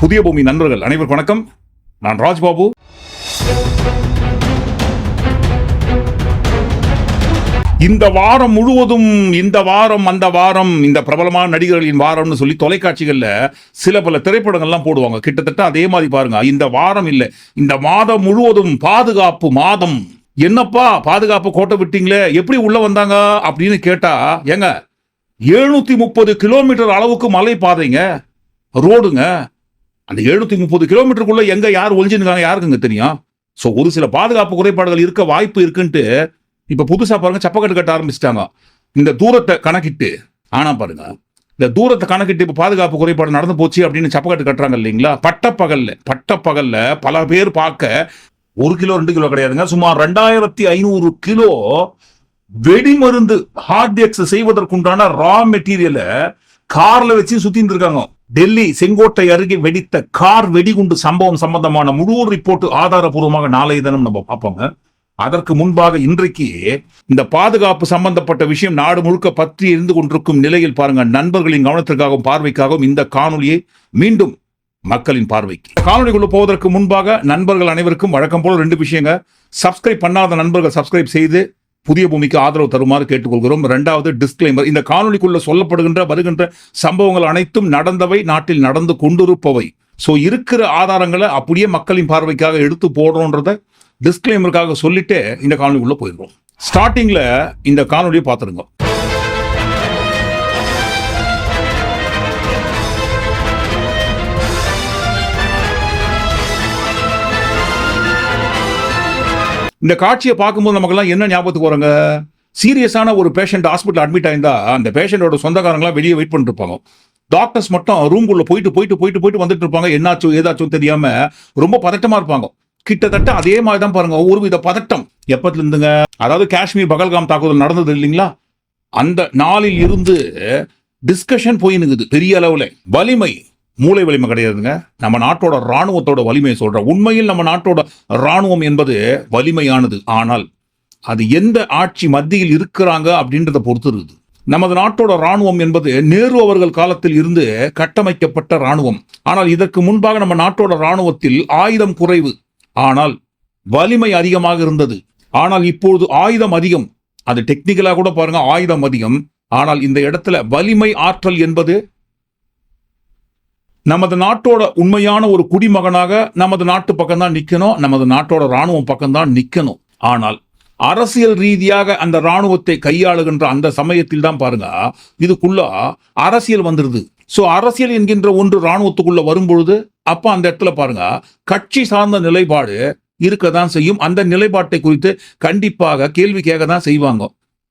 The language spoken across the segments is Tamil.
புதிய பூமி நண்பர்கள் அனைவருக்கும் வணக்கம். நான் ராஜ்பாபு. இந்த வாரம் முழுவதும் இந்த வாரம் அந்த வாரம் இந்த பிரபலமான நடிகர்களின் வாரம்னு சொல்லி தொலைக்காட்சிகளில் சில பல திரைப்படங்கள்லாம் போடுவாங்க. கிட்டத்தட்ட அதே மாதிரி பாருங்க. இந்த வாரம் இல்லை. இந்த மாதம் முழுவதும் பாதுகாப்பு மாதம். என்னப்பா பாதுகாப்பு கோட்டை விட்டீங்களே? எப்படி உள்ள வந்தாங்க? அப்படின்னு கேட்டா ஏங்க எழுநூத்தி முப்பது கிலோமீட்டர் அளவுக்கு மலை பாதைங்க ரோடுங்க. அந்த எழுநூத்தி முப்பது கிலோமீட்டருக்குள்ள எங்க யார் ஒளிஞ்சுருக்காங்க யாருக்குங்க தெரியும்? ஸோ ஒரு சில பாதுகாப்பு குறைபாடுகள் இருக்க வாய்ப்பு இருக்குன்ட்டு இப்ப புதுசா பாருங்க சப்பக்கட்டு கட்ட ஆரம்பிச்சிட்டாங்க. இந்த தூரத்தை கணக்கிட்டு ஆனா பாருங்க இந்த தூரத்தை கணக்கிட்டு இப்ப பாதுகாப்பு குறைபாடு நடந்து போச்சு அப்படின்னு சப்பக்கட்டு கட்டுறாங்க இல்லைங்களா? பட்டப்பகல்ல பட்டப்பகல்ல பல பேர் பார்க்க ஒரு கிலோ ரெண்டு கிலோ கிடையாதுங்க சுமார் ரெண்டாயிரத்தி ஐநூறு கிலோ வெடிமருந்து ஹார்ட் எக்ஸ் செய்வதற்குண்டான ரா மெட்டீரியலை கார்ல வச்சு சுத்தி இருக்காங்க. டெல்லி செங்கோட்டை அருகே வெடித்த கார் வெடிகுண்டு சம்பவம் சம்பந்தமான முழு ரிப்போர்ட் ஆதாரபூர்வமாக நாளைய தினம் நம்ம பார்ப்போங்க. அதற்கு முன்பாக இன்றைக்கு இந்த பாதுகாப்பு சம்பந்தப்பட்ட விஷயம் நாடு முழுக்க பற்றி இருந்து கொண்டிருக்கும் நிலையில் பாருங்க நண்பர்களின் கவனத்திற்காகவும் பார்வைக்காகவும் இந்த காணொலியை மீண்டும் மக்களின் பார்வைக்கு. காணொலிக்குள்ள போவதற்கு முன்பாக நண்பர்கள் அனைவருக்கும் வழக்கம் போல ரெண்டு விஷயங்க. சப்ஸ்கிரைப் பண்ணாத நண்பர்கள் சப்ஸ்கிரைப் செய்து புதிய பூமிக்கு ஆதரவு தருமாறு கேட்டுக்கொள்கிறோம். ரெண்டாவது டிஸ்க்ளைமர் இந்த காணொலிக்குள்ளே சொல்லப்படுகின்ற வருகின்ற சம்பவங்கள் அனைத்தும் நடந்தவை நாட்டில் நடந்து கொண்டிருப்பவை. ஸோ இருக்கிற ஆதாரங்களை அப்படியே மக்களின் பார்வைக்காக எடுத்து போடுறோன்றத டிஸ்க்ளைமருக்காக சொல்லிட்டு இந்த காணொளிக்குள்ள போயிடுறோம். ஸ்டார்டிங்கில் இந்த காணொலியை பார்த்துருங்க இந்த காட்சியை பார்க்கும்போது நமக்கெல்லாம் என்ன ஞாபகத்துக்கு வராங்க? சீரியஸான ஒரு பேஷண்ட் ஹாஸ்பிட்டல் அட்மிட் ஆயிருந்தா அந்த பேஷண்டோட சொந்தக்காரங்களாம் வெளியே வெயிட் பண்ணிட்டு இருப்பாங்க டாக்டர்ஸ் மட்டும் ரூம்குள்ள போயிட்டு போயிட்டு போயிட்டு போயிட்டு வந்துட்டு இருப்பாங்க. என்னாச்சும் ஏதாச்சும் தெரியாம ரொம்ப பதட்டமா இருப்பாங்க. கிட்டத்தட்ட அதே மாதிரி தான் பாருங்க ஒரு வித பதட்டம். எப்பத்துல இருந்துங்க அதாவது காஷ்மீர் பகல்காம் தாக்குதல் நடந்தது இல்லைங்களா? அந்த நாளில் இருந்து டிஸ்கஷன் போயினுங்குது பெரிய அளவில். வலிமை மூளை வலிமை கிடையாதுங்க. நம்ம நாட்டோட ராணுவத்தோட வலிமையை சொல்கிறோம் உண்மையில் நம்ம நாட்டோட ராணுவம் என்பது வலிமையானது. ஆனால் அது எந்த ஆட்சி மத்தியில் இருக்கிறாங்க அப்படின்றத பொறுத்து இருக்குது நமது நாட்டோட ராணுவம் என்பது நேரு அவர்கள் காலத்தில் இருந்து கட்டமைக்கப்பட்ட ராணுவம் ஆனால் இதற்கு முன்பாக நம்ம நாட்டோட ராணுவத்தில் ஆயுதம் குறைவு. ஆனால் வலிமை அதிகமாக இருந்தது. ஆனால் இப்பொழுது ஆயுதம் அதிகம். அது டெக்னிக்கலாக கூட பாருங்க ஆயுதம் அதிகம். ஆனால் இந்த இடத்துல வலிமை ஆற்றல் என்பது நமது நாட்டோட உண்மையான ஒரு குடிமகனாக நமது நாட்டு பக்கம் தான் நிற்கணும் நமது நாட்டோட ராணுவம் பக்கம் தான் நிற்கணும் ஆனால் அரசியல் ரீதியாக அந்த ராணுவத்தை கையாளுகின்ற அந்த சமயத்தில் தான் பாருங்க இதுக்குள்ள அரசியல் வந்துடுது ஸோ அரசியல் என்கின்ற ஒன்று இராணுவத்துக்குள்ள வரும்பொழுது அப்போ அந்த இடத்துல பாருங்க கட்சி சார்ந்த நிலைப்பாடு இருக்க தான் செய்யும். அந்த நிலைப்பாட்டை குறித்து கண்டிப்பாக கேள்வி கேட்க தான் செய்வாங்க.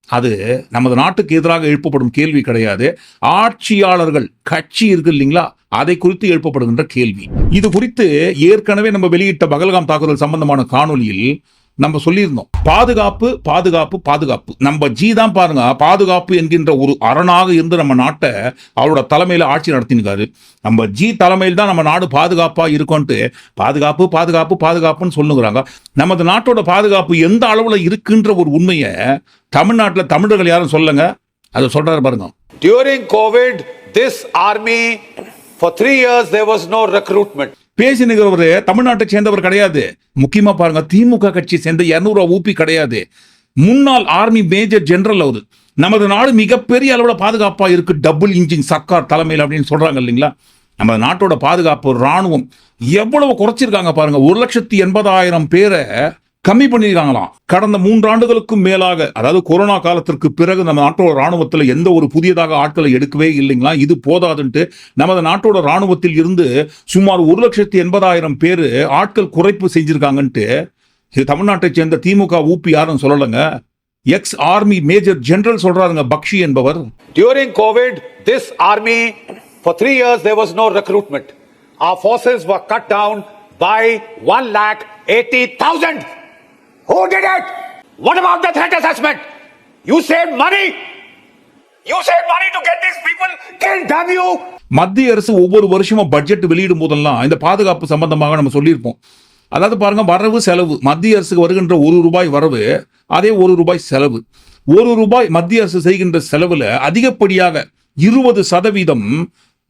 அது நமது நாட்டுக்கு எதிராக எழுப்பப்படும் கேள்வி கிடையாது. ஆட்சியாளர்கள் கட்சி இருக்கு இல்லைங்களா? அதை குறித்து எழுப்பப்படுகின்ற கேள்வி. இது குறித்து ஏற்கனவே நம்ம வெளியிட்ட பகல்காம் தாக்குதல் சம்பந்தமான காணொளியில் நம்ம சொல்லியிருந்தோம். பாதுகாப்பு பாதுகாப்பு பாதுகாப்பு. நம்ம ஜி தான் பாருங்க பாதுகாப்பு என்கின்ற ஒரு அரணாக இருந்து நம்ம நாட்டை அவரோட தலைமையில் ஆட்சி நடத்தினுக்காரு. நம்ம ஜி தலைமையில் தான் நம்ம நாடு பாதுகாப்பாக இருக்கோன்ட்டு பாதுகாப்பு பாதுகாப்பு பாதுகாப்புன்னு சொல்லுங்கிறாங்க நமது நாட்டோட பாதுகாப்பு எந்த அளவில் இருக்குன்ற ஒரு உண்மையை தமிழ்நாட்டில் தமிழர்கள் யாரும் சொல்லுங்க? அதை சொல்றாரு பாருங்க. During Covid this army for three years there was no recruitment பேசினுகிறவர் தமிழ்நாட்டை சேர்ந்தவர் கிடையாது. முக்கியமா பாருங்க திமுக கட்சி சேர்ந்த இரநூறுவா ஊபி கிடையாது. முன்னாள் ஆர்மி மேஜர் ஜெனரல் அவர். நமது நாடு மிகப்பெரிய அளவில் பாதுகாப்பா இருக்கு டபுள் இன்ஜின் சர்க்கார் தலைமையில் அப்படின்னு சொல்றாங்க இல்லைங்களா? நம்ம நாட்டோட பாதுகாப்பு ராணுவம் எவ்வளவு குறைச்சிருக்காங்க பாருங்க ஒரு லட்சத்தி எண்பதாயிரம் பேரை கம்மி பண்ணியிருக்காங்களாம் கடந்த மூன்றாண்டுகளுக்கும் மேலாக அதாவது கொரோனா காலத்திற்கு பிறகு நம்ம நாட்டோட ராணுவத்தில் எந்த ஒரு புதியதாக ஆட்களை எடுக்கவே இல்லைங்களா? இது போதாதுன்ட்டு நமது நாட்டோட ராணுவத்தில் இருந்து சுமார் ஒரு லட்சத்தி எண்பதாயிரம் பேர் ஆட்கள் குறைப்பு செஞ்சிருக்காங்கன்ட்டு இது தமிழ்நாட்டை சேர்ந்த திமுக ஊபி யாரும் சொல்லலைங்க? எக்ஸ் ஆர்மி மேஜர் ஜெனரல் சொல்றாருங்க பக்ஷி என்பவர். During Covid this army for three years there was no recruitment are forces were cut down by one lakh eighty thousand Who did it? What about the threat assessment? You saved money. You saved money to get these people killed, damn you! மத்திய அரசு ஒவ்வொரு வருஷமும் பட்ஜெட் வெளியிடும் போதெல்லாம் இந்த பாதுகாப்பு சம்பந்தமாக நம்ம சொல்லியிருப்போம் அதாவது பாருங்க வரவு செலவு மத்திய அரசுக்கு வருகின்ற ஒரு ரூபாய் வரவு அதே ஒரு ரூபாய் செலவு ஒரு ரூபாய் மத்திய அரசு செய்கின்ற செலவில் அதிகப்படியாக இருபது சதவீதம்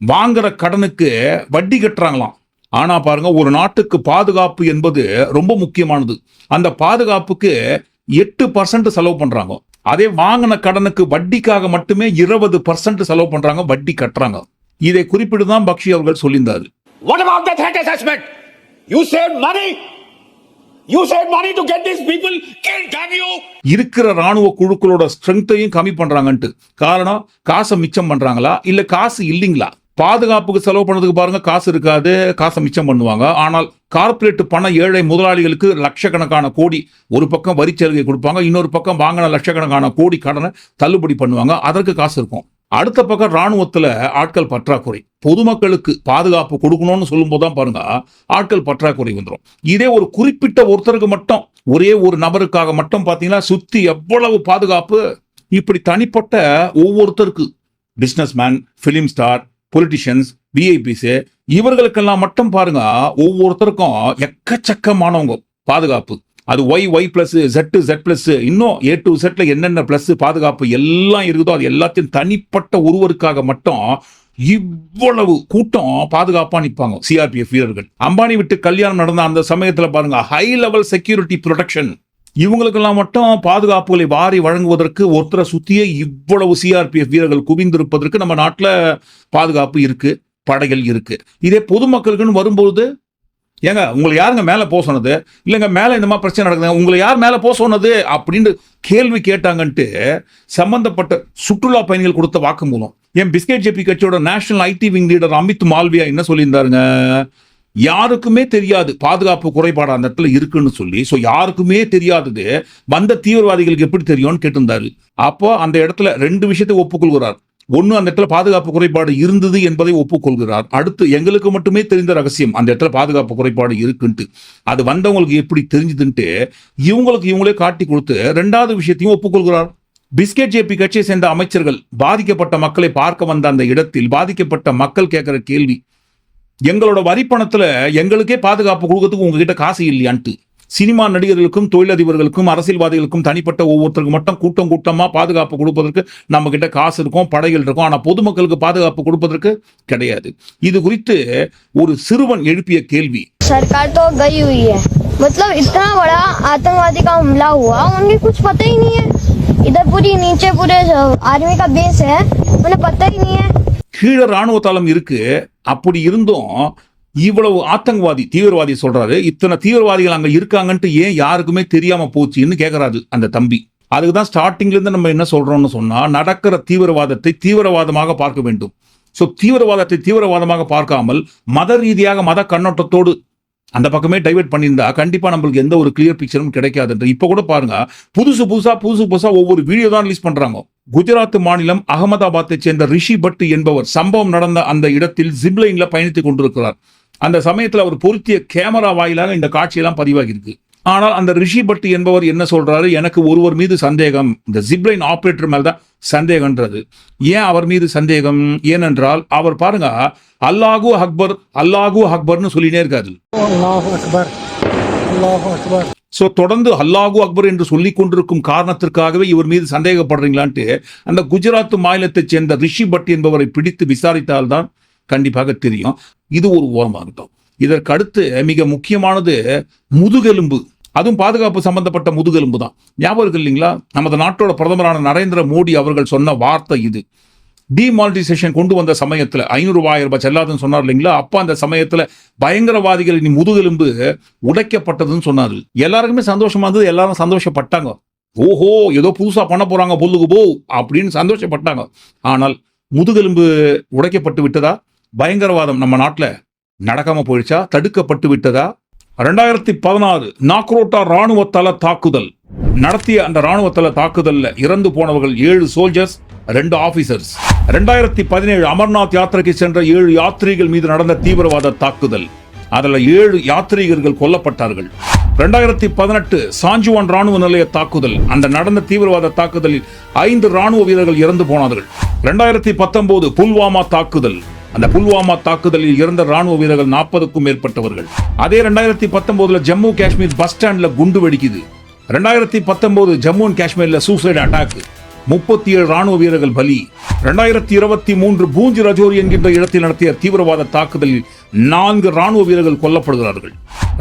வாங்குற கடனுக்கு வட்டி கட்டுறாங்களாம் ஆனா பாருங்க ஒரு நாட்டுக்கு பாதுகாப்பு என்பது ரொம்ப முக்கியமானது. அந்த பாதுகாப்புக்கு எட்டு பர்சன்ட் செலவு பண்றாங்க. அதே வாங்கின கடனுக்கு வட்டிக்காக மட்டுமே இருபது பர்சன்ட் செலவு பண்றாங்க வட்டி கட்டுறாங்க. இதை குறிப்பிட்டு தான் பக்ஷி அவர்கள் சொல்லியிருந்தாரு. What about the threat assessment? You saved money. You saved money to get these people killed, damn you! இருக்கிற ராணுவ குழுக்களோட ஸ்ட்ரென்த்தையும் கம்மி பண்றாங்கன்ட்டு. காரணம் காசை மிச்சம் பண்றாங்களா? இல்ல காசு இல்லைங்களா? பாதுகாப்புக்கு செலவு பண்ணதுக்கு பாருங்க காசு இருக்காது காசை மிச்சம் பண்ணுவாங்க. ஆனால் கார்ப்பரேட் பண ஏழை முதலாளிகளுக்கு லட்சக்கணக்கான கோடி ஒரு பக்கம் வரி சலுகை கொடுப்பாங்க இன்னொரு பக்கம் வாங்கின லட்சக்கணக்கான கோடி கடனை தள்ளுபடி பண்ணுவாங்க. அதற்கு காசு இருக்கும். அடுத்த பக்கம் ராணுவத்தில் ஆட்கள் பற்றாக்குறை. பொதுமக்களுக்கு பாதுகாப்பு கொடுக்கணும்னு சொல்லும்போது தான் பாருங்க ஆட்கள் பற்றாக்குறை வந்துடும் இதே ஒரு குறிப்பிட்ட ஒருத்தருக்கு மட்டும் ஒரே ஒரு நபருக்காக மட்டும் பார்த்தீங்கன்னா சுத்தி எவ்வளவு பாதுகாப்பு? இப்படி தனிப்பட்ட ஒவ்வொருத்தருக்கு. Businessman man star politicians VIPs இவர்களுக்கெல்லாம் மட்டும் பாருங்க ஒவ்வொருத்தருக்கும் எக்கச்சக்கமானவங்க பாதுகாப்பு. அது Y Y plus Z Z plus இன்னும் ஏ டு செட்ல என்னென்ன பிளஸ் பாதுகாப்பு எல்லாம் இருக்குதோ அது எல்லாத்தையும் தனிப்பட்ட ஒருவருக்காக மட்டும் இவ்வளவு கூட்டம் பாதுகாப்பா நிற்பாங்க சிஆர்பிஎஃப் வீரர்கள். அம்பானி விட்டு கல்யாணம் நடந்த அந்த சமயத்துல பாருங்க ஹை லெவல் செக்யூரிட்டி ப்ரொடெக்ஷன் இவங்களுக்கெல்லாம் மட்டும் பாதுகாப்புகளை வாரி வழங்குவதற்கு ஒருத்தரை சுத்தியே இவ்வளவு சிஆர்பிஎஃப் வீரர்கள் குவிந்திருப்பதற்கு நம்ம நாட்டில் பாதுகாப்பு இருக்கு படைகள் இருக்கு. இதே பொதுமக்களுக்குன்னு வரும்போது ஏங்க உங்களை யாருங்க மேலே போக சொன்னது? இல்லைங்க மேலே இந்த மாதிரி பிரச்சனை நடக்குதுங்க உங்களை யார் மேலே போக சொன்னது? அப்படின்னு கேள்வி கேட்டாங்கன்ட்டு சம்பந்தப்பட்ட சுற்றுலா பயணிகள் கொடுத்த வாக்குமூலம். என் பிஸ்கெட் ஜெபி கட்சியோட national IT wing leader Amit Malviya என்ன சொல்லியிருந்தாருங்க? யாருக்குமே தெரியாது பாதுகாப்பு குறைபாடு அந்த இடத்துல இருக்குன்னு சொல்லி. ஸோ யாருக்குமே தெரியாதது வந்த தீவிரவாதிகளுக்கு எப்படி தெரியும்னு கேட்டிருந்தாரு. அப்போ அந்த இடத்துல ரெண்டு விஷயத்தை ஒப்புக்கொள்கிறார். ஒன்று அந்த இடத்துல பாதுகாப்பு குறைபாடு இருந்தது என்பதை ஒப்புக்கொள்கிறார். அடுத்து எங்களுக்கு மட்டுமே தெரிந்த ரகசியம் அந்த இடத்துல பாதுகாப்பு குறைபாடு இருக்குன்ட்டு. அது வந்தவங்களுக்கு எப்படி தெரிஞ்சுதுன்ட்டு இவங்களுக்கு இவங்களே காட்டி கொடுத்து ரெண்டாவது விஷயத்தையும் ஒப்புக்கொள்கிறார். பிஸ்கெட் ஜேபி கட்சியை சேர்ந்த அமைச்சர்கள் பாதிக்கப்பட்ட மக்களை பார்க்க வந்த அந்த இடத்தில் பாதிக்கப்பட்ட மக்கள் கேட்கிற கேள்வி எங்களோட வரி பணத்துல எங்களுக்கே பாதுகாப்பு கொடுக்கறதுக்கு உங்ககிட்ட காசு இல்லையான்ட்டு சினிமா நடிகர்களுக்கும் தொழிலதிபர்களுக்கும் அரசியல்வாதிகளுக்கும் தனிப்பட்ட ஒவ்வொருத்தருக்கும் மட்டும் கூட்டம் கூட்டமா பாதுகாப்பு கொடுப்பதற்கு நம்ம கிட்ட காசு இருக்கும் படைகள் இருக்கும் ஆனா பொதுமக்களுக்கு பாதுகாப்பு கொடுப்பதற்கு கிடையாது இது குறித்து ஒரு சிறுவன் எழுப்பிய கேள்வி सरकार तो गई हुई है मतलब इतना बड़ा आतंकवादी का हमला हुआ उन्हें कुछ पता ही नहीं है इधर पूरी नीचे पूरे आर्मी का बेस है उन्हें पता ही नहीं है கீழே ராணுவ தளம் இருக்கு. அப்படி இருந்தும் இவ்வளவு ஆத்தங்கவாதி தீவிரவாதி சொல்றாரு. இத்தனை தீவிரவாதிகள் அங்க இருக்காங்கன்ட்டு ஏன் யாருக்குமே தெரியாம போச்சுன்னு கேட்கறாரு அந்த தம்பி. அதுக்கு தான் ஸ்டார்டிங்ல இருந்து நம்ம என்ன சொல்றோம்னு சொன்னா நடக்கிற தீவிரவாதத்தை தீவிரவாதமாக பார்க்க வேண்டும். ஸோ தீவிரவாதத்தை தீவிரவாதமாக பார்க்காமல் மத ரீதியாக மத கண்ணோட்டத்தோடு அந்த பக்கமே டைவெர்ட் பண்ணியிருந்தா கண்டிப்பா நம்மளுக்கு எந்த ஒரு கிளியர் பிக்சரும் கிடைக்காதுன்ற இப்போ கூட பாருங்க புதுசு புதுசா புதுசு புதுசா ஒவ்வொரு வீடியோ தான் ரிலீஸ் பண்றாங்க. குஜராத் மாநிலம் அகமதாபாத்தை சேர்ந்த ரிஷி பட் என்பவர் சம்பவம் நடந்த அந்த இடத்தில் ஜிப்லைன்ல பயணித்துக் கொண்டிருக்கிறார். அந்த சமயத்தில் அவர் பொருத்திய கேமரா வாயிலாக இந்த காட்சியெல்லாம் பதிவாகியிருக்கு. ஆனால் அந்த ரிஷி பட் என்பவர் என்ன சொல்றாரு? எனக்கு ஒருவர் மீது சந்தேகம். இந்த ஜிப்லைன் ஆப்ரேட்டர் மேல சந்தேகம்ன்றது. ஏன் அவர் மீது சந்தேகம்? ஏனென்றால் அவர் பாருங்க அல்லாஹு அக்பர் அல்லாஹூ அக்பர்னு சொல்லினே இருக்காரு. ஸோ தொடர்ந்து அல்லாஹூ அக்பர் என்று சொல்லி கொண்டிருக்கும் காரணத்திற்காகவே இவர் மீது சந்தேகப்படுறீங்களான்ட்டு அந்த குஜராத் மாநிலத்தைச் சேர்ந்த ரிஷி பட் என்பவரை பிடித்து விசாரித்தால்தான் கண்டிப்பாக தெரியும். இது ஒரு ஓரமாகட்டும் இதற்கு அடுத்து மிக முக்கியமானது முதுகெலும்பு. அதுவும் பாதுகாப்பு சம்பந்தப்பட்ட முதுகெலும்பு தான் ஞாபகம் இருக்கு இல்லைங்களா? நமது நாட்டோட பிரதமரான நரேந்திர மோடி அவர்கள் சொன்ன வார்த்தை இது. டிமானிட்டைசேஷன் கொண்டு வந்த சமயத்தில் ஐநூறு ரூபாய் ரூபாய் செல்லாதுன்னு சொன்னார் இல்லைங்களா? அப்போ அந்த சமயத்தில் பயங்கரவாதிகளின் முதுகெலும்பு உடைக்கப்பட்டதுன்னு சொன்னார். எல்லாருக்குமே சந்தோஷமா இருந்தது எல்லாரும் சந்தோஷப்பட்டாங்க. ஓஹோ ஏதோ புதுசாக பண்ண போகிறாங்க பொல்லுக்கு போ அப்படின்னு சந்தோஷப்பட்டாங்க. ஆனால் முதுகெலும்பு உடைக்கப்பட்டு விட்டதா? பயங்கரவாதம் நம்ம நாட்டில் நடக்காம போயிடுச்சா? தடுக்கப்பட்டு விட்டதா? ரெண்டாயிரத்தி பதினாறு நாக்ரோட்டா ராணுவ தள தாக்குதல். நடத்திய அந்த ராணுவ தள தாக்குதல்ல இறந்து போனவர்கள் ஏழு சோல்ஜர்ஸ் ரெண்டு ஆபீசர்ஸ் ரெண்டாயிரத்தி பதினேழு அமர்நாத் யாத்திரைக்கு சென்ற ஏழு யாத்ரீகள் மீது நடந்த தீவிரவாத தாக்குதல். அதில் ஏழு யாத்ரீகர்கள் கொல்லப்பட்டார்கள். ரெண்டாயிரத்தி பதினெட்டு சாஞ்சுவான் ராணுவ நிலைய தாக்குதல். அந்த நடந்த தீவிரவாத தாக்குதலில் ஐந்து ராணுவ வீரர்கள் இறந்து போனார்கள். ரெண்டாயிரத்தி பத்தொன்பது புல்வாமா தாக்குதல். அந்த புல்வாமா தாக்குதலில் இறந்த ராணுவ வீரர்கள் நாற்பதுக்கும் மேற்பட்டவர்கள். அதே ரெண்டாயிரத்தி பத்தொன்பதுல ஜம்மு காஷ்மீர் பஸ் ஸ்டாண்ட்ல குண்டு வெடிக்குது. ரெண்டாயிரத்தி பத்தொன்பது ஜம்மு அண்ட் காஷ்மீர்ல சூசைட் அட்டாக். முப்பத்தி ஏழு ராணுவ வீரர்கள் பலி. ரெண்டாயிரத்தி இருபத்தி மூன்று பூஞ்சி ரஜோரி என்கின்ற இடத்தில் நடத்திய தீவிரவாத தாக்குதலில் நான்கு ராணுவ வீரர்கள் கொல்லப்படுகிறார்கள்.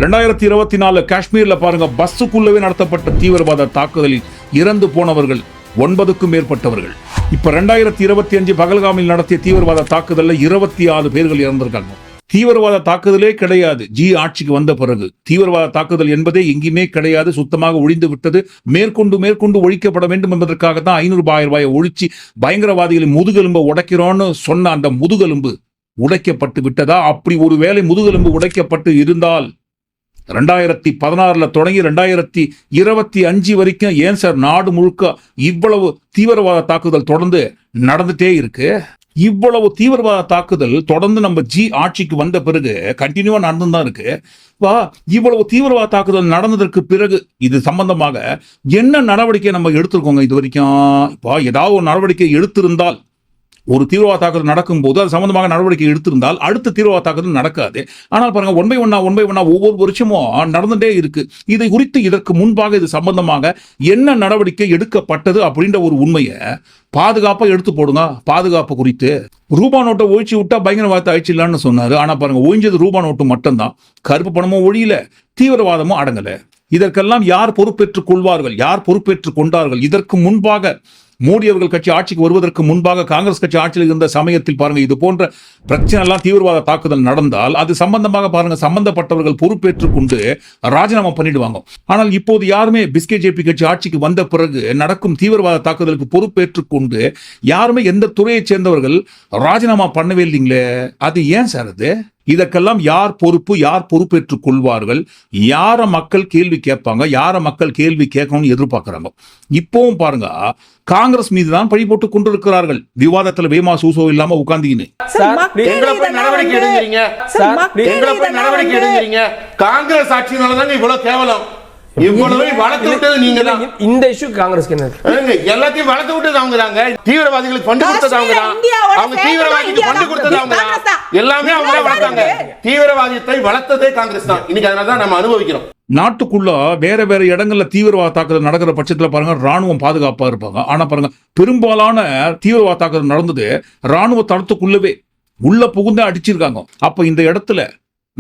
ரெண்டாயிரத்தி இருபத்தி நாலு காஷ்மீர்ல பாருங்க பஸ்ஸுக்குள்ளவே நடத்தப்பட்ட தீவிரவாத தாக்குதலில் இறந்து போனவர்கள் ஒன்பதுக்கும் மேற்பட்டவர்கள். இப்ப ரெண்டாயிரத்தி இருபத்தி அஞ்சு பகல்காமில் நடத்திய தீவிரவாத தாக்குதலில் இருபத்தி ஆறு பேர்கள் இறந்திருக்காங்க. தீவிரவாத தாக்குதலே கிடையாது. ஜி ஆட்சிக்கு வந்த பிறகு. தீவிரவாத தாக்குதல் என்பதே எங்கேயுமே கிடையாது. சுத்தமாக ஒழிந்து விட்டது. மேற்கொண்டு மேற்கொண்டு ஒழிக்கப்பட வேண்டும் என்பதற்காக தான் ஐநூறு ஆயிரம் ரூபாயை ஒழிச்சு பயங்கரவாதிகளின் முதுகெலும்பை உடைக்கிறோன்னு சொன்ன அந்த முதுகெலும்பு உடைக்கப்பட்டு விட்டதா? அப்படி ஒரு வேளை முதுகெலும்பு உடைக்கப்பட்டு இருந்தால் ரெண்டாயிரத்தி பதினாறுல தொடங்கி ரெண்டாயிரத்தி இருபத்தி அஞ்சு வரைக்கும் ஏன் சார் நாடு முழுக்க இவ்வளவு தீவிரவாத தாக்குதல் தொடர்ந்து நடந்துட்டே இருக்கு? இவ்வளவு தீவிரவாத தாக்குதல் தொடர்ந்து நம்ம ஜி ஆட்சிக்கு வந்த பிறகு கண்டினியூவா நடந்து தான் இருக்கு. வா இவ்வளவு தீவிரவாத தாக்குதல் நடந்ததற்கு பிறகு இது சம்பந்தமாக என்ன நடவடிக்கை நம்ம எடுத்திருக்கோங்க இது வரைக்கும்? இப்போ ஏதாவது ஒரு நடவடிக்கை எடுத்திருந்தால் ஒரு தீவிரவாத தாக்குதல் நடக்கும்போது அது சம்பந்தமாக நடவடிக்கை எடுத்திருந்தால் அடுத்த தீவிரவாத தாக்குதல் நடக்காது. ஆனால் பாருங்க ஒன் பை ஒன்னா ஒன் பை ஒன்னா ஒவ்வொரு வருஷமும் நடந்துட்டே இருக்கு. இதை குறித்து இதற்கு முன்பாக இது சம்பந்தமாக என்ன நடவடிக்கை எடுக்கப்பட்டது அப்படின்ற ஒரு உண்மையை பாதுகாப்பா எடுத்து போடுங்க. பாதுகாப்பு குறித்து. ரூபா நோட்டை ஒழிச்சு விட்டா பயங்கரவாதத்தை அழிச்சிடலான்னு சொன்னாரு. ஆனா பாருங்க ஒழிஞ்சது ரூபா நோட்டு மட்டும்தான். கருப்பு பணமும் ஒழியல தீவிரவாதமும் அடங்கல. இதற்கெல்லாம் யார் பொறுப்பேற்றுக் கொள்வார்கள்? யார் பொறுப்பேற்றுக் கொண்டார்கள்? இதற்கு முன்பாக மோடி அவர்கள் கட்சி ஆட்சிக்கு வருவதற்கு முன்பாக காங்கிரஸ் கட்சி ஆட்சியில் இருந்த சமயத்தில் பாருங்க இது போன்ற பிரச்சனை எல்லாம் தீவிரவாத தாக்குதல் நடந்தால் அது சம்பந்தமாக பாருங்க சம்பந்தப்பட்டவர்கள் பொறுப்பேற்றுக் கொண்டு ராஜினாமா பண்ணிடுவாங்க. ஆனால் இப்போது யாருமே பிஸ்கே ஜேபி கட்சி ஆட்சிக்கு வந்த பிறகு நடக்கும் தீவிரவாத தாக்குதலுக்கு பொறுப்பேற்றுக் கொண்டு யாருமே எந்த துறையைச் சேர்ந்தவர்கள் ராஜினாமா பண்ணவே இல்லைங்களே? அது ஏன் சார் அது? இதற்கெல்லாம் யார் பொறுப்பு யார் பொறுப்பேற்றுக் கொள்வார்கள்? யார மக்கள் கேள்வி கேட்பாங்க? யார மக்கள் கேள்வி கேட்கணும்னு எதிர்பார்க்கறாங்க? இப்பவும் பாருங்க காங்கிரஸ் மீது தான் பழி போட்டுக் கொண்டிருக்கிறார்கள். விவாதத்துல வேமா சூசோ இல்லாம உட்கார்ந்தீங்கன்னு நடவடிக்கை எடுங்கிறீங்க காங்கிரஸ் ஆட்சியினால தாங்க இவ்வளவு கேவலம். இவ்வளவு வளர்த்து விட்டது நீங்க தான். இந்த இஷ்யூ? ஏங்க, எல்லாத்தையும் வளர்த்து விட்டது அவங்க தாங்க. தீவிரவாதிகளுக்கு ஃபண்டு கொடுத்தது அவங்க அவங்க தீவிரவாதிக்கு ஃபண்டு கொடுத்தது அவங்க காங்கிரஸ். எல்லாமே அவங்க வளர்த்தாங்க. தீவிரவாதத்தை வளர்த்ததே காங்கிரஸ் தான். இன்னைக்கு அதனால தான் நம்ம அனுபவிக்கிறோம். நாட்டுக்குள்ள வேற வேற இடங்கள்ல தீவிரவாத தாக்குதல் நடக்கிற பட்சத்துல பாருங்க ராணுவம் பாதுகாப்பா இருப்பாங்க. ஆனா பாருங்க பெரும்பாலான தீவிரவாத தாக்குதல் நடந்தது ராணுவ தளத்துக்குள்ளவே. உள்ள புகுந்து அடிச்சிருக்காங்க. அப்ப இந்த இடத்துல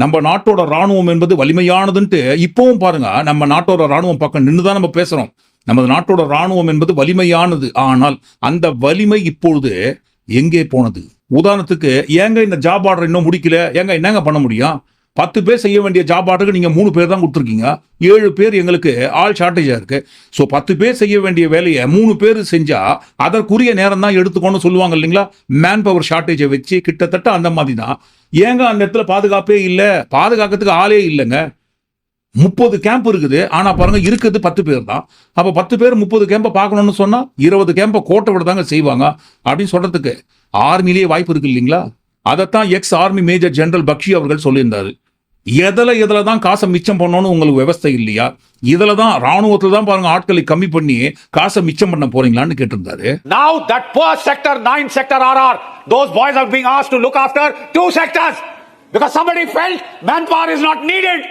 நம்ம நாட்டோட ராணுவம் என்பது வலிமையானதுன்ட்டு இப்பவும் பாருங்க நம்ம நாட்டோட ராணுவம் பக்கம் நின்றுதான் நம்ம பேசுறோம். நமது நாட்டோட ராணுவம் என்பது வலிமையானது. ஆனால் அந்த வலிமை இப்பொழுது எங்கே போனது? உதாரணத்துக்கு ஏங்க இந்த ஜாப் ஆர்டர் இன்னும் முடிக்கல? ஏங்க என்னங்க பண்ண முடியும்? பத்து பேர் செய்ய வேண்டிய ஜாப் ஆர்டருக்கு நீங்கள் மூணு பேர் தான் கொடுத்துருக்கீங்க. ஏழு பேர் எங்களுக்கு ஆள் ஷார்ட்டேஜாக இருக்கு. ஸோ பத்து பேர் செய்ய வேண்டிய வேலையை மூணு பேர் செஞ்சால் அதற்குரிய நேரம் தான் எடுத்துக்கோன்னு சொல்லுவாங்க இல்லைங்களா? மேன் பவர் ஷார்ட்டேஜை வச்சு கிட்டத்தட்ட அந்த மாதிரி தான். ஏங்க அந்த இடத்துல பாதுகாப்பே இல்லை? பாதுகாக்கிறதுக்கு ஆளே இல்லைங்க. முப்பது கேம்ப் இருக்குது. ஆனால் பாருங்க இருக்குது பத்து பேர் தான். அப்போ பத்து பேர் முப்பது கேம்பை பார்க்கணும்னு சொன்னால் இருபது கேம்பை கோட்டை விட தாங்க செய்வாங்க. அப்படின்னு சொல்கிறதுக்கு ஆர்மிலேயே வாய்ப்பு இருக்கு இல்லைங்களா? அதைத்தான் ex army major general Bakshi அவர்கள் சொல்லியிருந்தார். எதில் எதில் தான் காசை மிச்சம் பண்ணணும்னு உங்களுக்கு விவஸ்தை இல்லையா? இதில் தான் ராணுவத்தில் தான் பாருங்க ஆட்களை கம்மி பண்ணி காசை மிச்சம் பண்ண போறீங்களான்னு கேட்டிருந்தாரு. Now that poor sector 9 sector RR, those boys are being asked to look after two sectors because somebody felt manpower is not needed.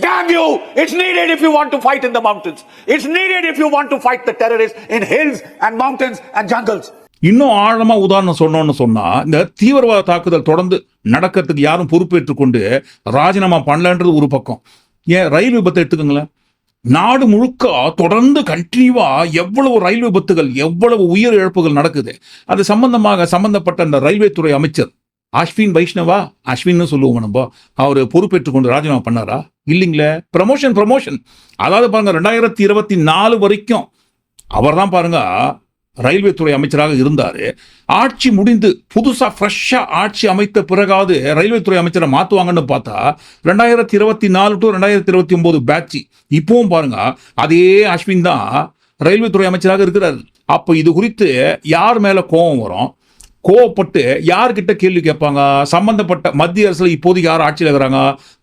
Damn you! It's needed if you want to fight in the mountains. It's needed if you want to fight the terrorists in hills and mountains and jungles. இன்னும் ஆழமா உதாரணம் சொன்னோம்னு சொன்னா இந்த தீவிரவாத தாக்குதல் தொடர்ந்து நடக்கிறதுக்கு யாரும் பொறுப்பேற்றுக் கொண்டு ராஜினாமா பண்ணலன்றது ஒரு பக்கம் ஏன் ரயில் விபத்தை எடுத்துக்கோங்களேன் நாடு முழுக்க தொடர்ந்து கண்டினியூவா எவ்வளவு ரயில் விபத்துகள் எவ்வளவு உயிர் இழப்புகள் நடக்குது அது சம்பந்தமாக சம்பந்தப்பட்ட அந்த ரயில்வே துறை அமைச்சர் அஸ்வின் வைஷ்ணவா அஸ்வின்னு சொல்லுவோம் நம்ம அவர் பொறுப்பேற்றுக் கொண்டு ராஜினாமா பண்ணாரா? இல்லைங்களே. ப்ரமோஷன் ப்ரமோஷன் அதாவது பாருங்க ரெண்டாயிரத்தி இருபத்தி நாலு வரைக்கும் அவர் தான் பாருங்க ரயில்வே துறை அமைச்சராக இருந்தார். ஆட்சி முடிந்து புதுசாக ஃப்ரெஷ்ஷாக ஆட்சி அமைத்த பிறகாவது ரயில்வே துறை அமைச்சரை மாற்றுவாங்கன்னு பார்த்தா ரெண்டாயிரத்தி இருபத்தி நாலு டு ரெண்டாயிரத்தி இருபத்தி ஒம்பது பேட்ச் இப்போவும் பாருங்க அதே அஸ்வின் தான் ரயில்வே துறை அமைச்சராக இருக்கிறார். அப்போ இது குறித்து யார் மேலே கோபம் வரும்? கோவப்பட்டு யார்கிட்ட கேள்வி கேட்பாங்க? சம்பந்தப்பட்ட மத்திய அரசில் இப்போதைக்கு யார் ஆட்சியில் இருக்கிறாங்க?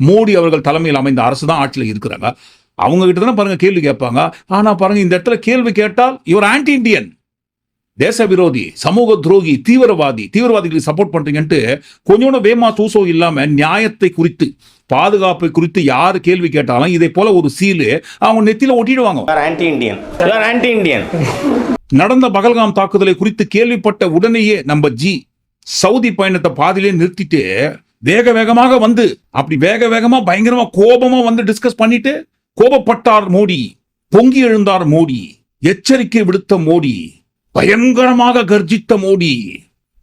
மோடி அவர்கள் தலைமையில் அமைந்த அரசு தான் ஆட்சியில் இருக்கிறாங்க. அவங்க கிட்ட தானே பாருங்க கேள்வி கேட்பாங்க. ஆனால் பாருங்க இந்த இடத்துல கேள்வி கேட்டால் இவர் ஆன்டி இண்டியன் தேச விரோதி சமூக துரோகி தீவிரவாதி தீவிரவாதிகளுக்கு சப்போர்ட் பண்றீங்கன்ட்டு கொஞ்சோட வேமா தூசோ இல்லாம நியாயத்தை குறித்து பாதுகாப்பு குறித்து யாரு கேள்வி கேட்டாலும் இதை போல ஒரு சீலு அவங்க நெத்தியில ஒட்டிடுவாங்க. நடந்த பகல்காம் தாக்குதலை குறித்து கேள்விப்பட்ட உடனேயே நம்ம ஜி சவுதி பயணத்தை பாதியிலே நிறுத்திட்டு வேக வேகமாக வந்து அப்படி வேக வேகமா பயங்கரமா கோபமா வந்து டிஸ்கஸ் பண்ணிட்டு கோபப்பட்டார் மோடி பொங்கி எழுந்தார் மோடி எச்சரிக்கை விடுத்த மோடி பயங்கரமாக கர்ஜித்த மோடி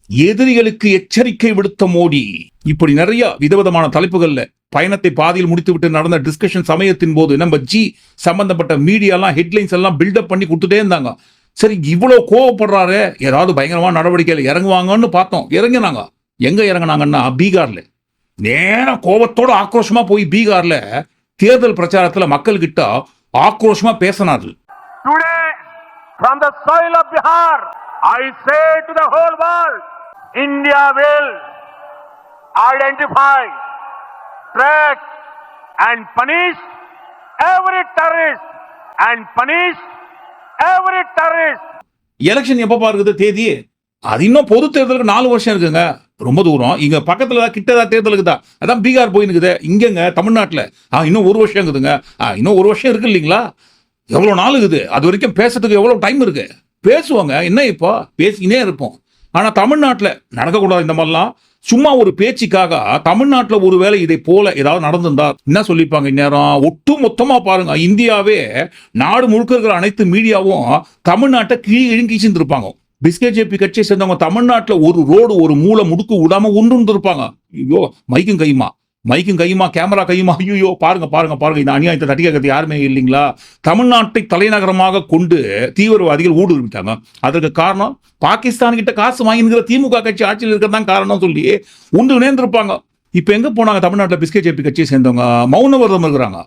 எதிரிகளுக்கு எச்சரிக்கை விடுத்த மோடி. இப்படி நிறைய விதவிதமான தலைப்புகள்ல பயணத்தை பாதியில் முடித்துவிட்டு நடந்த டிஸ்கஷன் சமயத்தின் போது நம்ம ஜி சம்பந்தப்பட்ட மீடியாலாம் ஹெட்லைன்ஸ் எல்லாம் பில்டப் பண்ணி கொடுத்துட்டே இருந்தாங்க. சரி இவ்வளோ கோவப்படுறாரு ஏதாவது பயங்கரமான நடவடிக்கையில் இறங்குவாங்கன்னு பார்த்தோம். இறங்கினாங்க. எங்க இறங்குனாங்கன்னா பீகார்ல. நேரா கோபத்தோட ஆக்ரோஷமா போய் பீகார்ல தேர்தல் பிரச்சாரத்துல மக்கள் கிட்ட ஆக்ரோஷமா பேசினாரு from the soil of Bihar, I say to the whole world, India will identify, track and punish every terrorist and punish every terrorist. Election எப்போ இருக்குது? தேதி அது இன்னும் பொது தேர்தலுக்கு நாலு வருஷம் இருக்குங்க. ரொம்ப தூரம். இங்க பக்கத்துல தான் கிட்டதா தேர்தலுக்கு தான். அதான் பீகார் போயினுக்குது இங்கங்க தமிழ்நாட்டில். இன்னும் ஒரு வருஷம் இருக்குதுங்க. இன்னும் ஒரு வருஷம் இருக்கு இல்லைங்களா? எவ்வளோ நாள் இருக்குது? அது வரைக்கும் பேசுறதுக்கு எவ்வளோ டைம் இருக்கு? பேசுவாங்க. என்ன இப்போ? பேசிக்கினே இருப்போம். ஆனால் தமிழ்நாட்டில் நடக்கக்கூடாது இந்த மாதிரிலாம். சும்மா ஒரு பேச்சுக்காக தமிழ்நாட்டில் ஒருவேளை இதை போல ஏதாவது நடந்திருந்தா என்ன சொல்லிப்பாங்க இந்நேரம்? ஒட்டு மொத்தமாக பாருங்க. இந்தியாவே நாடு முழுக்க இருக்கிற அனைத்து மீடியாவும் தமிழ்நாட்டை கீழே இழுங்கிச்சின்னு இருப்பாங்க. பிஸ்கேஜேபி கட்சியை சேர்ந்தவங்க தமிழ்நாட்டில் ஒரு ரோடு ஒரு மூளை முடுக்கு விடாம ஒன்று இருந்திருப்பாங்க. ஐயோ மைக்கும் கையுமா? மைக்கும் கையுமா கேமரா கையுமா? ஐயோ பாருங்க பாருங்க பாருங்க. இந்த அநியாயத்தை தட்டி கேட்கறது யாருமே இல்லைங்களா? தமிழ்நாட்டை தலைநகரமாக கொண்டு தீவிரவாதிகள் ஊடுருவிட்டாங்க அதற்கு காரணம் பாகிஸ்தான் கிட்ட காசு வாங்கினுங்கிற திமுக கட்சி ஆட்சியில் இருக்கிறதான் காரணம் சொல்லி உண்டு நேர்ந்திருப்பாங்க இப்போ எங்கே போனாங்க தமிழ்நாட்டில் பிஸ்கெட் ஜேபி கட்சியை சேர்ந்தவங்க? மௌன விரதம் இருக்கிறாங்க.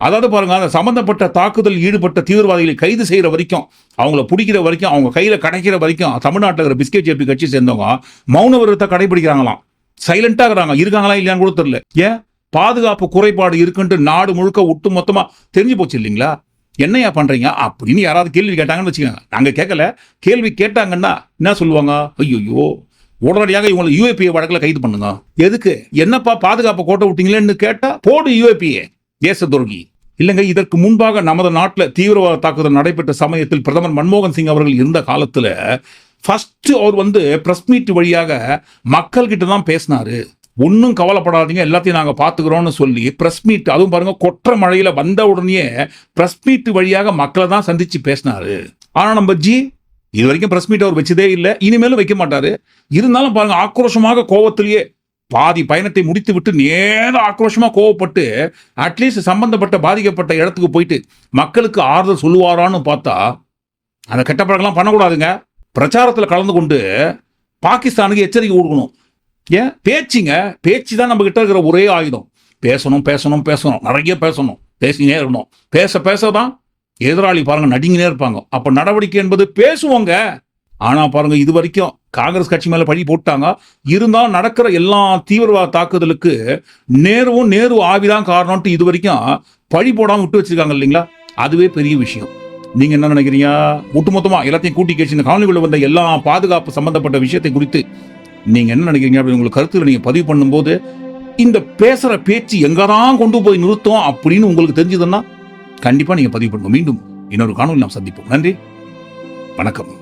அதாவது பாருங்க அந்த சம்பந்தப்பட்ட தாக்குதல் ஈடுபட்ட தீவிரவாதிகளை கைது செய்கிற வரைக்கும் அவங்கள பிடிக்கிற வரைக்கும் அவங்க கையில் கிடைக்கிற வரைக்கும் தமிழ்நாட்டில் இருக்கிற பிஸ்கெட் ஜேபி கட்சி சேர்ந்தவங்க மௌன விரதத்தை கடைபிடிக்கிறாங்களாம். சைலண்டாக இருக்கிறாங்க. இருக்காங்களா இல்லையான்னு கூட தெரியல. ஏன்? பாதுகாப்பு குறைபாடு இருக்குன்ட்டு நாடு முழுக்க ஒட்டு மொத்தமா தெரிஞ்சு போச்சு இல்லைங்களா? என்னையா பண்றீங்க? அப்படின்னு யாராவது கேள்வி கேட்டாங்கன்னு வச்சுக்கோங்க. நாங்கள் கேட்கல. கேள்வி கேட்டாங்கன்னா என்ன சொல்லுவாங்க? ஐயோ உடனடியாக இவங்களை யூஏபிஏ வழக்கில் கைது பண்ணுங்க. எதுக்கு? என்னப்பா பாதுகாப்பு கோட்டை விட்டீங்களேன்னு கேட்டா போடு யூஏபிஏ தேச துரோகி இல்லைங்க இதற்கு முன்பாக நமது நாட்டில் தீவிரவாத தாக்குதல் நடைபெற்ற சமயத்தில் பிரதமர் மன்மோகன் சிங் அவர்கள் இருந்த காலத்துல ஃபஸ்ட்டு அவர் வந்து ப்ரெஸ் மீட் வழியாக மக்கள்கிட்ட தான் பேசினாரு. ஒன்றும் கவலைப்படாதீங்க எல்லாத்தையும் நாங்கள் பார்த்துக்கிறோம்னு சொல்லி ப்ரெஸ் மீட் அதுவும் பாருங்கள் கொற்ற மழையில் வந்த உடனே ப்ரெஸ் மீட் வழியாக மக்களை தான் சந்தித்து பேசினாரு. ஆனா நம்ம ஜி இது வரைக்கும் ப்ரெஸ் மீட் அவர் வச்சதே இல்லை இனிமேலும் வைக்க மாட்டார். இருந்தாலும் பாருங்கள் ஆக்ரோஷமாக கோவத்திலேயே பாதி பயணத்தை முடித்து விட்டு நேர ஆக்ரோஷமாக கோவப்பட்டு அட்லீஸ்ட் சம்பந்தப்பட்ட பாதிக்கப்பட்ட இடத்துக்கு போயிட்டு மக்களுக்கு ஆறுதல் சொல்லுவாரான்னு பார்த்தா அந்த கெட்ட பழக்கெல்லாம் பண்ணக்கூடாதுங்க. பிரச்சாரத்தில் கலந்து கொண்டு பாகிஸ்தானுக்கு எச்சரிக்கை கொடுக்கணும். ஏன்? பேச்சுங்க பேச்சு தான் நம்ம கிட்ட இருக்கிற ஒரே ஆயுதம். பேசணும் பேசணும் பேசணும். நிறைய பேசணும். பேசினே இருக்கணும். பேச பேச தான் எதிராளி பாருங்க நடிங்கினே இருப்பாங்க. அப்ப நடவடிக்கை என்பது பேசுவோங்க. ஆனா பாருங்க இது வரைக்கும் காங்கிரஸ் கட்சி மேல பழி போட்டாங்க. இருந்தாலும் நடக்கிற எல்லா தீவிரவாத தாக்குதலுக்கு நேருவும் நேரு ஆவிதான் காரணம்ட்டு இது வரைக்கும் பழி போடாம விட்டு வச்சிருக்காங்க இல்லைங்களா? அதுவே பெரிய விஷயம். நீங்க என்ன நினைக்கிறீங்க? ஒட்டுமொத்தமா எல்லாத்தையும் கூட்டி கேச்சு இந்த காலனிக்குள்ள வந்த எல்லா பாதுகாப்பு சம்பந்தப்பட்ட விஷயத்தை குறித்து நீங்க என்ன நினைக்கிறீங்க? அப்படின்னு உங்களுக்கு கருத்துல நீங்க பதிவு பண்ணும்போது இந்த பேசுற பேச்சு எங்கதான் கொண்டு போய் நிறுத்தம் அப்படின்னு உங்களுக்கு தெரிஞ்சதுன்னா கண்டிப்பா நீங்க பதிவு பண்ணுங்க. மீண்டும் இன்னொரு காணொலி நாம் சந்திப்போம். நன்றி. வணக்கம்.